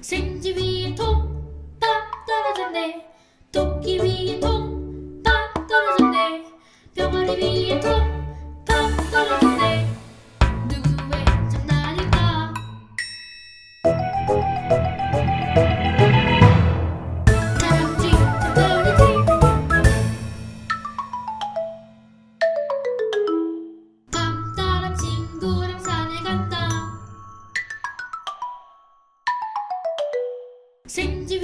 생쥐 위에 톱, 밥 떨어졌네. 토끼 위에 톱. Send your